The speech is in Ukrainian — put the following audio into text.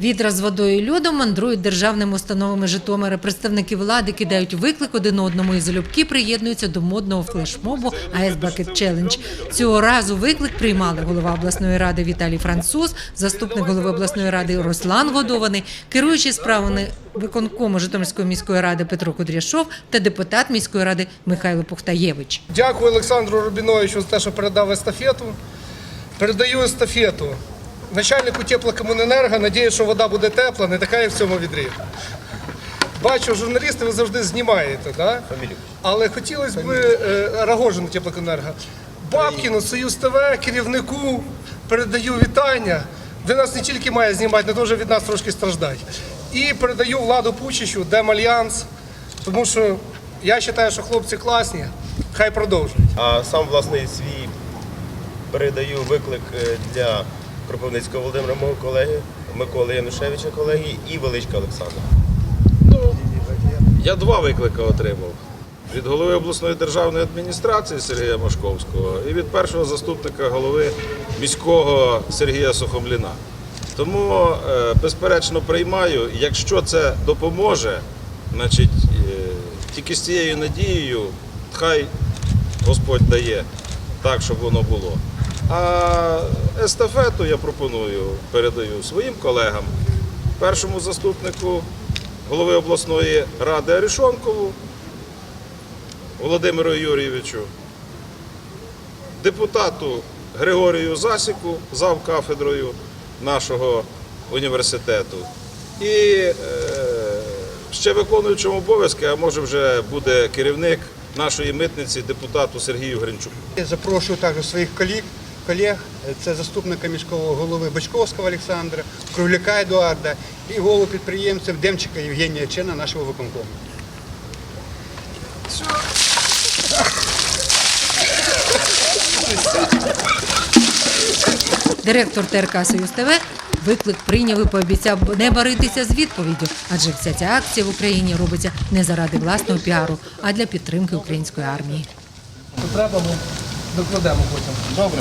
Відра з водою і льодом мандрують державними установами Житомира. Представники влади кидають виклик один одному і залюбки приєднуються до модного флешмобу АЕС Bucket Challenge. Цього разу виклик приймали голова обласної ради Віталій Француз, заступник голови обласної ради Руслан Годований, керуючий справами виконкому Житомирської міської ради Петро Кудряшов та депутат міської ради Михайло Пухтаєвич. Дякую Олександру Рубіновичу за те, що передав естафету. Передаю естафету начальнику теплокомуненерго. Надіюсь, що вода буде тепла, не така, як в цьому відрі. Бачу, журналісти ви завжди знімаєте, да? але хотілося б е, Рагожину теплокомуненерго. Бабкіну, Союз ТВ, керівнику передаю вітання. Де нас не тільки має знімати, не дуже від нас трошки страждать. І передаю владу Пучичу, Демальянс, тому що я вважаю, що хлопці класні, хай продовжують. А сам власне свій передаю виклик е, для Кропивницького Володимира, мого колеги, Миколи Янушевича, колеги і Величка Олександра. Я два виклики отримав. Від голови обласної державної адміністрації Сергія Машковського і від першого заступника голови міського Сергія Сухомліна. Тому, е, безперечно, приймаю. Якщо це допоможе, значить, е, тільки з цією надією, хай Господь дає так, щоб воно було. А естафету я пропоную, передаю своїм колегам, першому заступнику голови обласної ради Арішонкову Володимиру Юрійовичу, депутату Григорію Засіку, зав кафедрою нашого університету. І е, ще виконуючому обов'язки, а може вже буде керівник нашої митниці, депутату Сергію Гринчуку. Запрошую також своїх колег, колег. Це заступника міського голови Бачковського Олександра, Кругляка Едуарда і голову підприємців Демчика Євгенія Чена, нашого виконкому. Директор ТРК Союз ТВ виклик прийняв і пообіцяв не баритися з відповіддю, адже вся ця акція в Україні робиться не заради власного піару, а для підтримки української армії. Треба, ми докладемо потім. Добре.